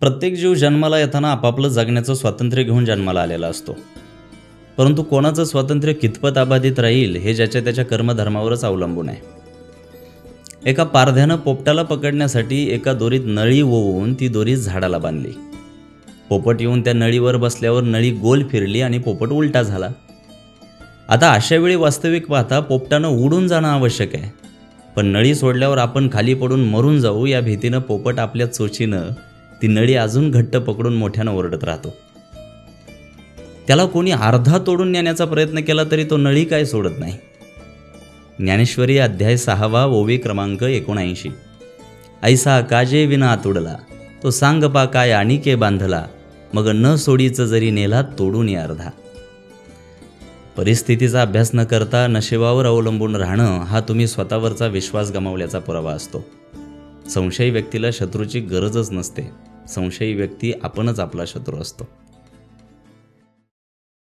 प्रत्येक जीव जन्माला येताना आपापलं जगण्याचं स्वातंत्र्य घेऊन जन्माला आलेला असतो. परंतु कोणाचं स्वातंत्र्य कितपत अबाधित राहील हे ज्याच्या त्याच्या कर्मधर्मावरच अवलंबून आहे. एका पारध्यानं पोपटाला पकडण्यासाठी एका दोरीत नळी ओवून ती दोरी झाडाला बांधली. पोपट येऊन त्या नळीवर बसल्यावर नळी गोल फिरली आणि पोपट उलटा झाला. आता अशावेळी वास्तविक पाहता पोपटानं उडून जाणं आवश्यक आहे. पण नळी सोडल्यावर आपण खाली पडून मरून जाऊ या भीतीनं पोपट आपल्या चोचीनं ती नळी अजून घट्ट पकडून मोठ्यानं ओरडत राहतो. त्याला कोणी अर्धा तोडून नेण्याचा प्रयत्न केला तरी तो नळी काय सोडत नाही. ज्ञानेश्वरी अध्याय सहावा ओवी क्रमांक एकोणऐंशी. ऐसा काजे विना तुडला तो सांग पा काय आणिके बांधला मग न सोडीचं जरी नेला तोडून या अर्धा. परिस्थितीचा अभ्यास न करता नशिबावर अवलंबून राहणं हा तुम्ही स्वतःवरचा विश्वास गमावल्याचा पुरावा असतो. संशयी व्यक्तीला शत्रूची गरजच नसते. संशयी व्यक्ती आपणच आपला शत्रू असतो.